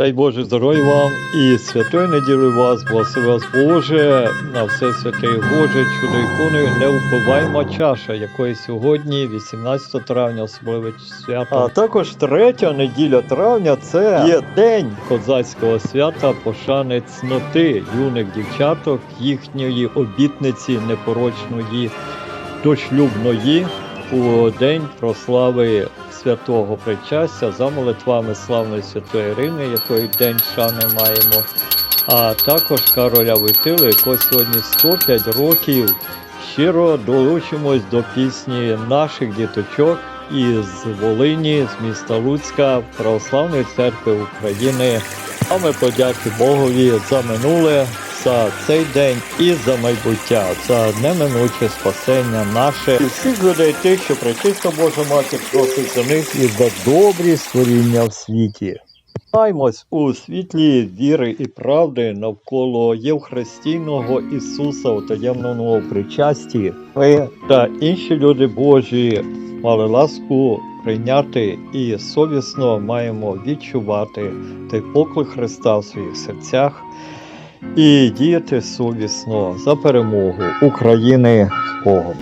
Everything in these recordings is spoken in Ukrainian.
Дай Боже здоров'я вам і святої неділі вас, благослови вас Боже, на все святе Боже, чудо іконою неупивайма чаша, якої сьогодні, 18 травня, особливе свято. А також третя неділя травня це є день козацького свята пошани цноти юних дівчаток, їхньої обітниці непорочної дошлюбної у день прослави святого причастя за молитвами славної святої Ірини, якої день шани маємо, а також Кароля Войтили, якого сьогодні 105 років. Щиро долучимось до пісні наших діточок із Волині, з міста Луцька, Православної церкви України. А ми подяки Богові за минуле, за цей день і за майбуття, за неминуче спасення наше і всіх людей тих, що пречиста Божа Матір просить за них і за добрі створіння в світі. Маємось у світлі віри і правди навколо Євхристійного Ісуса у таємному причасті. Ви та інші люди Божі мали ласку прийняти і совісно маємо відчувати той поклик Христа в своїх серцях і діяти совісно за перемогу України з Богом.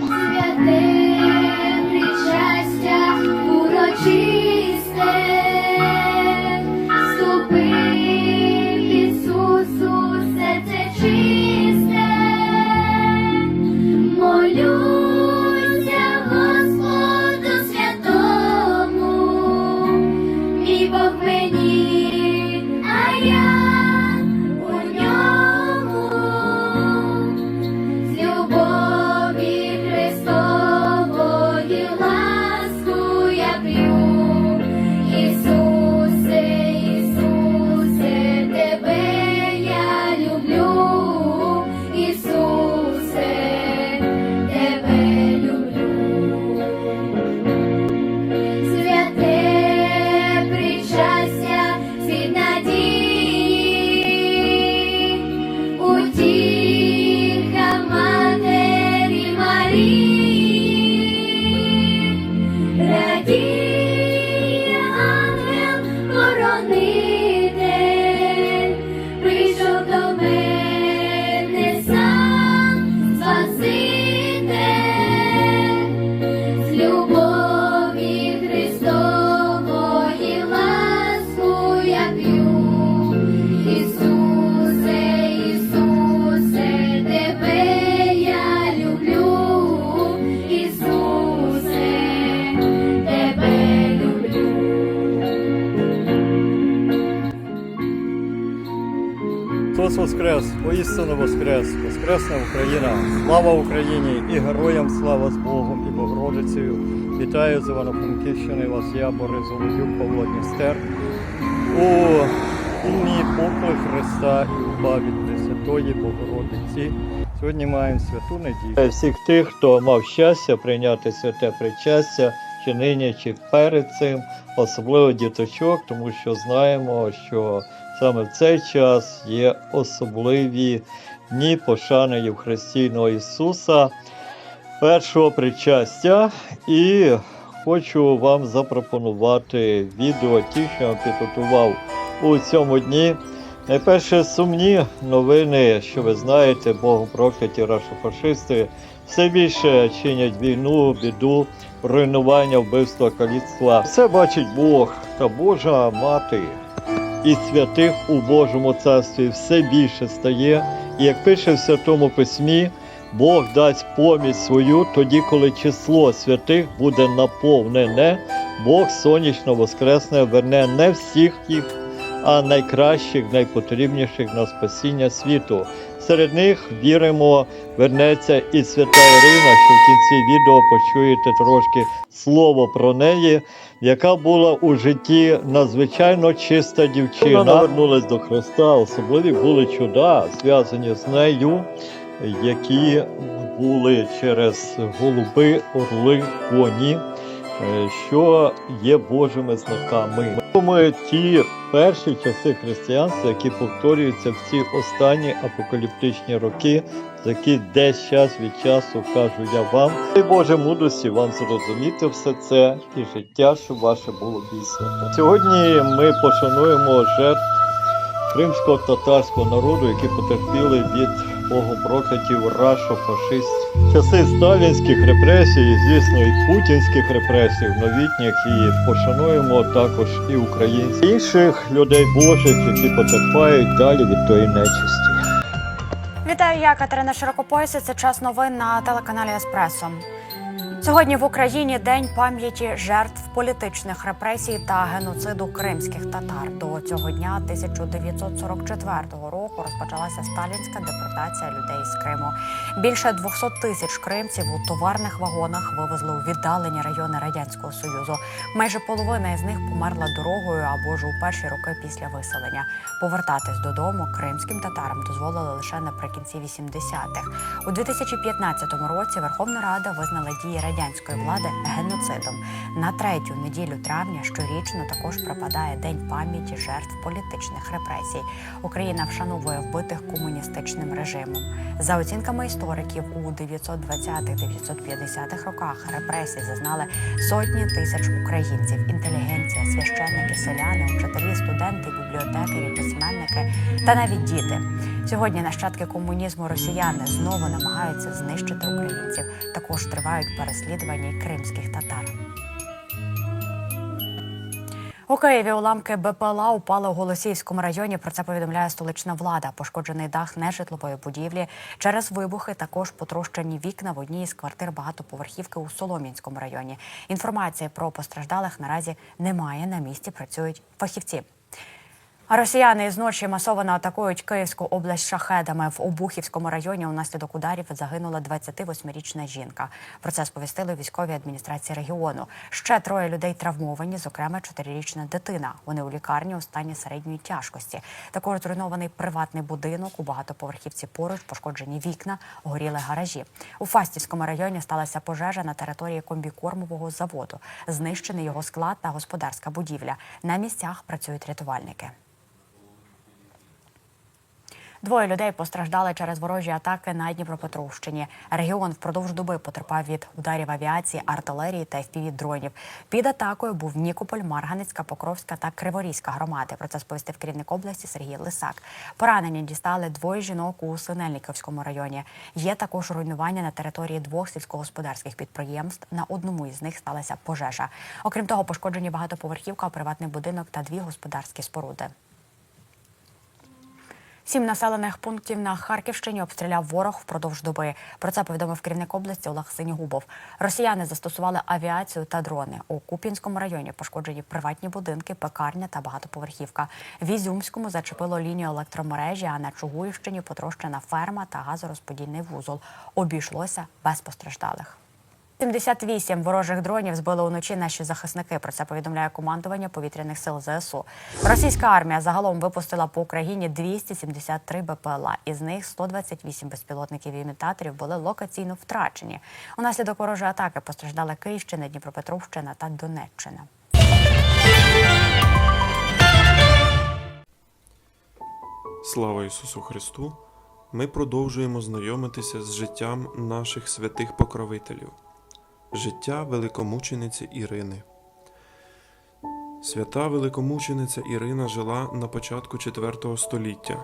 be Воскрес, воістину Воскрес, Воскресна Україна, слава Україні і героям слава з Богом і Богородицею. Вітаю з Івано-Франківщини вас, я Борис Голодюк, Павло Дністер. У ім'ї поклик Христа і уба від Пресвятої Богородиці. Сьогодні маємо святу неділю. Всіх тих, хто мав щастя прийняти святе причастя, чи нині, чи перед цим, особливо діточок, тому що знаємо, що саме в цей час є особливі дні пошани Євхристійного Ісуса, першого причастя. І хочу вам запропонувати відео, ті, що я підготував у цьому дні. Найперше сумні новини, що ви знаєте, Богом прокляті рашофашисти все більше чинять війну, біду, руйнування, вбивства, каліцтва. Все бачить Бог та Божа мати і святих у Божому царстві все більше стає. І як пише в Святому Письмі, Бог дасть помість свою тоді, коли число святих буде наповнене, Бог сонячно воскресне, верне не всіх їх, а найкращих, найпотрібніших на спасіння світу. Серед них віримо, вернеться і свята Ірина, що в кінці відео почуєте трошки слово про неї, яка була у житті надзвичайно чиста дівчина. Вона вернулась до Христа, особливі були чуда, зв'язані з нею, які були через голуби, орли, коні, е, що є Божими знаками. Ми ті перші часи християнства, які повторюються в ці останні апокаліптичні роки, за які десь час від часу кажу я вам. Дай Боже мудрості вам зрозуміти все це і життя, щоб ваше було більше. Сьогодні ми пошануємо жертв кримсько-татарського народу, які потерпіли від богопроклятів рашо-фашистів. Часи сталінських репресій, звісно, і путінських репресій, новітніх, і пошануємо також і українців, інших людей Божих, які потерпають далі від тої нечисті. Вітаю, я Катерина Широкопояса. Це час новин на телеканалі Еспресо. Сьогодні в Україні день пам'яті жертв політичних репресій та геноциду кримських татар. До цього дня 1944 року розпочалася сталінська депортація людей з Криму. Більше 200 тисяч кримців у товарних вагонах вивезли у віддалені райони радянського союзу. Майже половина із них померла дорогою або ж у перші роки після виселення. Повертатись додому кримським татарам дозволили лише наприкінці 80-х. У 2015 році Верховна Рада визнала дії радянської влади геноцидом. На третю неділю травня щорічно також припадає День пам'яті жертв політичних репресій. Україна вшановує вбитих комуністичним режимом. За оцінками істориків, у 920-950-х роках репресій зазнали сотні тисяч українців, інтелігенція, священники, селяни, вчителі, студенти, бібліотекарі, письменники та навіть діти. Сьогодні нащадки комунізму росіяни знову намагаються знищити українців. Також тривають переслідування кримських татар. У Києві уламки БПЛА упали у Голосіївському районі. Про це повідомляє столична влада. Пошкоджений дах нежитлової будівлі. Через вибухи також потрощені вікна в одній із квартир багатоповерхівки у Солом'янському районі. Інформації про постраждалих наразі немає. На місці працюють фахівці. Росіяни із ночі масово атакують Київську область шахедами. В Обухівському районі унаслідок ударів загинула 28-річна жінка. Про це сповістили у військовій адміністрації регіону. Ще троє людей травмовані, зокрема чотирирічна дитина. Вони у лікарні у стані середньої тяжкості. Також зруйнований приватний будинок у багатоповерхівці поруч, пошкоджені вікна, горіли гаражі. У Фастівському районі сталася пожежа на території комбікормового заводу. Знищений його склад та господарська будівля. На місцях працюють рятувальники. Двоє людей постраждали через ворожі атаки на Дніпропетровщині. Регіон впродовж доби потерпав від ударів авіації, артилерії та fpv дронів. Під атакою був Нікополь, Марганецька, Покровська та Криворізька громади. Про це сповістив керівник області Сергій Лисак. Поранення дістали двоє жінок у Синельниковському районі. Є також руйнування на території двох сільськогосподарських підприємств. На одному із них сталася пожежа. Окрім того, пошкоджені багатоповерхівка, приватний будинок та дві господарські споруди. Сім населених пунктів на Харківщині обстріляв ворог впродовж доби. Про це повідомив керівник області Олег Синігубов. Росіяни застосували авіацію та дрони. У Куп'янському районі пошкоджені приватні будинки, пекарня та багатоповерхівка. В Ізюмському зачепило лінію електромережі, а на Чугуївщині потрощена ферма та газорозподільний вузол. Обійшлося без постраждалих. 78 ворожих дронів збили уночі наші захисники. Про це повідомляє командування повітряних сил ЗСУ. Російська армія загалом випустила по Україні 273 БПЛА. Із них 128 безпілотників і імітаторів були локаційно втрачені. Унаслідок ворожої атаки постраждали Київщина, Дніпропетровщина та Донеччина. Слава Ісусу Христу! Ми продовжуємо знайомитися з життям наших святих покровителів, життя великомучениці Ірини. Свята великомучениця Ірина жила на початку IV століття.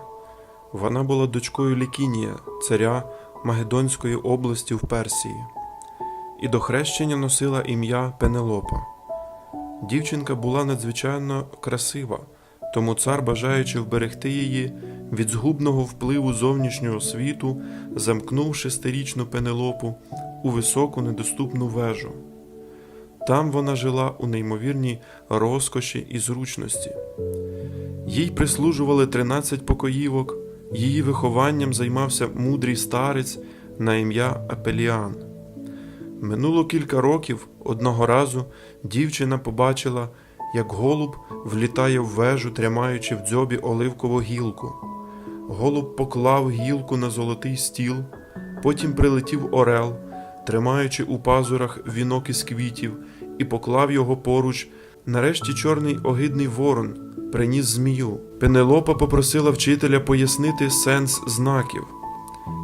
Вона була дочкою Лікінія, царя Магедонської області в Персії, і до хрещення носила ім'я Пенелопа. Дівчинка була надзвичайно красива, тому цар, бажаючи вберегти її від згубного впливу зовнішнього світу, замкнув шестирічну Пенелопу у високу недоступну вежу. Там вона жила у неймовірній розкоші і зручності. Їй прислужували 13 покоївок, її вихованням займався мудрий старець на ім'я Апеліан. Минуло кілька років, одного разу дівчина побачила, як голуб влітає в вежу, тримаючи в дзьобі оливкову гілку. Голуб поклав гілку на золотий стіл, потім прилетів орел, тримаючи у пазурах вінок із квітів, і поклав його поруч. Нарешті чорний огидний ворон приніс змію. Пенелопа попросила вчителя пояснити сенс знаків.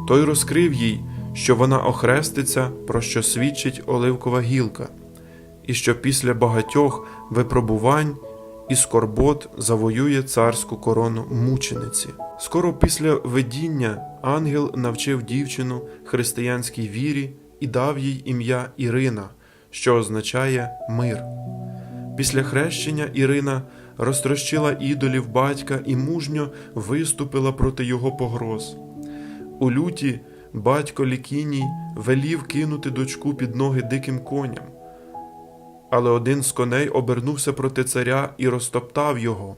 Той розкрив їй, що вона охреститься, про що свідчить оливкова гілка, і що після багатьох випробувань і скорбот завоює царську корону мучениці. Скоро після видіння ангел навчив дівчину християнській вірі і дав їй ім'я Ірина, що означає мир. Після хрещення Ірина розтрощила ідолів батька і мужньо виступила проти його погроз. У люті батько Лікіній велів кинути дочку під ноги диким коням. Але один з коней обернувся проти царя і розтоптав його.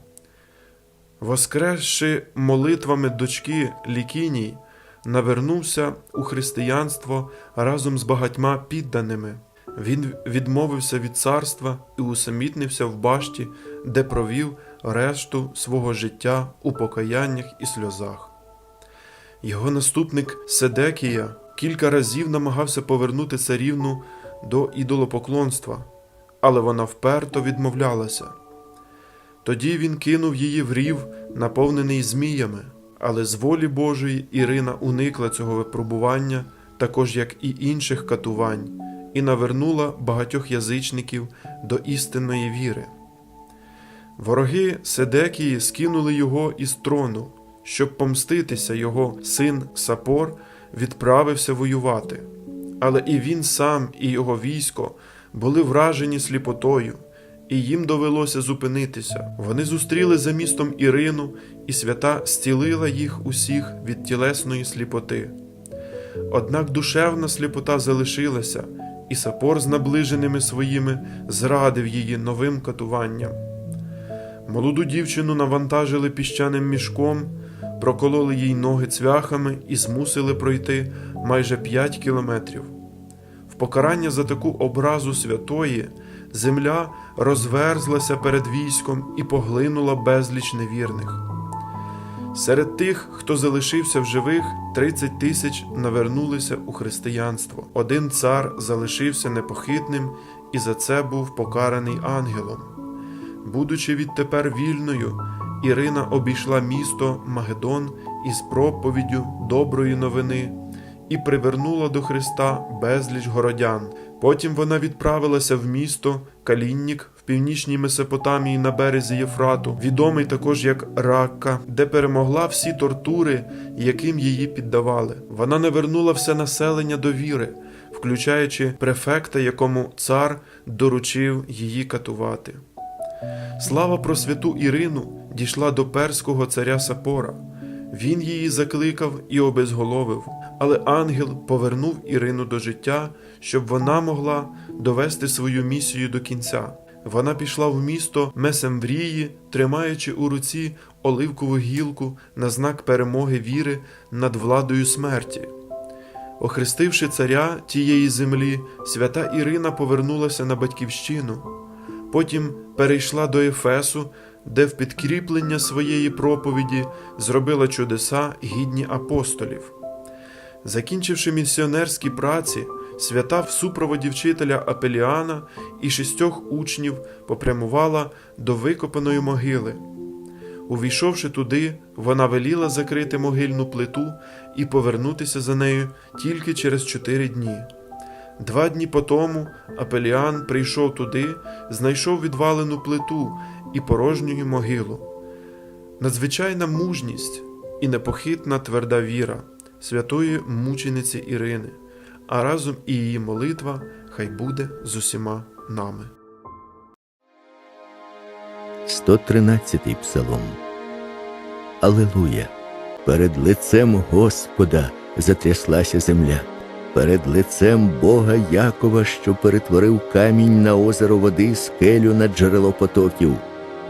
Воскресши молитвами дочки Лікіній, навернувся у християнство разом з багатьма підданими. Він відмовився від царства і усамітнився в башті, де провів решту свого життя у покаяннях і сльозах. Його наступник Седекія кілька разів намагався повернути царівну до ідолопоклонства, але вона вперто відмовлялася. Тоді він кинув її в рів, наповнений зміями, але з волі Божої Ірина уникла цього випробування, також як і інших катувань, і навернула багатьох язичників до істинної віри. Вороги Седекії скинули його із трону, щоб помститися його син Сапор відправився воювати. Але і він сам, і його військо були вражені сліпотою, і їм довелося зупинитися. Вони зустріли за містом Ірину, і свята зцілила їх усіх від тілесної сліпоти. Однак душевна сліпота залишилася, і Сапор з наближеними своїми зрадив її новим катуванням. Молоду дівчину навантажили піщаним мішком, прокололи їй ноги цвяхами і змусили пройти майже п'ять кілометрів. В покарання за таку образу святої земля розверзлася перед військом і поглинула безліч невірних. Серед тих, хто залишився в живих, 30 тисяч навернулися у християнство. Один цар залишився непохитним і за це був покараний ангелом. Будучи відтепер вільною, Ірина обійшла місто Магедон із проповіддю доброї новини і привернула до Христа безліч городян. Потім вона відправилася в місто Каліннік в північній Месопотамії на березі Єфрату, відомий також як Ракка, де перемогла всі тортури, яким її піддавали. Вона навернула все населення до віри, включаючи префекта, якому цар доручив її катувати. Слава про святу Ірину дійшла до перського царя Сапора. Він її закликав і обезголовив, але ангел повернув Ірину до життя, щоб вона могла довести свою місію до кінця. Вона пішла в місто Месемврії, тримаючи у руці оливкову гілку на знак перемоги віри над владою смерті. Охрестивши царя тієї землі, свята Ірина повернулася на батьківщину. Потім перейшла до Ефесу, де в підкріплення своєї проповіді зробила чудеса гідні апостолів. Закінчивши місіонерські праці, свята в супроводі вчителя Апеліана і шістьох учнів попрямувала до викопаної могили. Увійшовши туди, вона веліла закрити могильну плиту і повернутися за нею тільки через чотири дні. Два дні по тому Апеліан прийшов туди, знайшов відвалену плиту і порожню могилу. Надзвичайна мужність і непохитна тверда віра святої мучениці Ірини, а разом і її молитва хай буде з усіма нами. 113-й псалом. Алилуя! Перед лицем Господа затряслася земля, перед лицем Бога Якова, що перетворив камінь на озеро води, скелю на джерело потоків.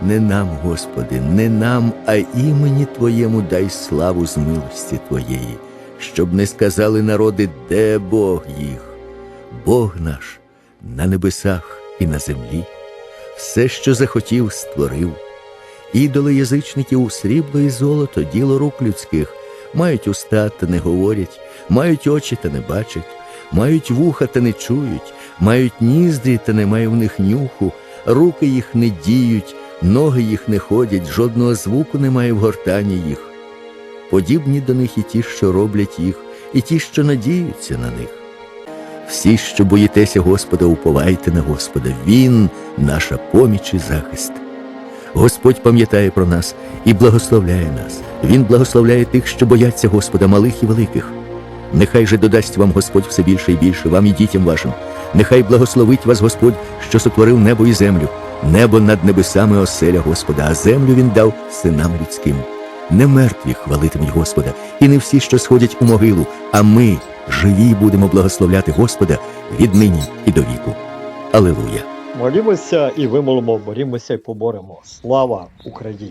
Не нам, Господи, не нам, а імені Твоєму дай славу з милості Твоєї, щоб не сказали народи, де Бог їх. Бог наш на небесах і на землі все, що захотів, створив. Ідоли язичників срібло і золото, діло рук людських, мають уста та не говорять, мають очі та не бачать, мають вуха та не чують, мають ніздрі та немає в них нюху, руки їх не діють, ноги їх не ходять, жодного звуку немає в гортані їх. Подібні до них і ті, що роблять їх, і ті, що надіються на них. Всі, що боїтеся Господа, уповайте на Господа. Він наша поміч і захист. Господь пам'ятає про нас і благословляє нас. Він благословляє тих, що бояться Господа, малих і великих. Нехай же додасть вам Господь все більше і більше, вам і дітям вашим. Нехай благословить вас Господь, що сотворив небо і землю. Небо над небесами оселя Господа, а землю він дав синам людським. Не мертві хвалитимуть Господа, і не всі, що сходять у могилу, а ми, живі, будемо благословляти Господа віднині і до віку. Алилуя! Молімося і вимолимо, борімося і поборемо. Слава Україні!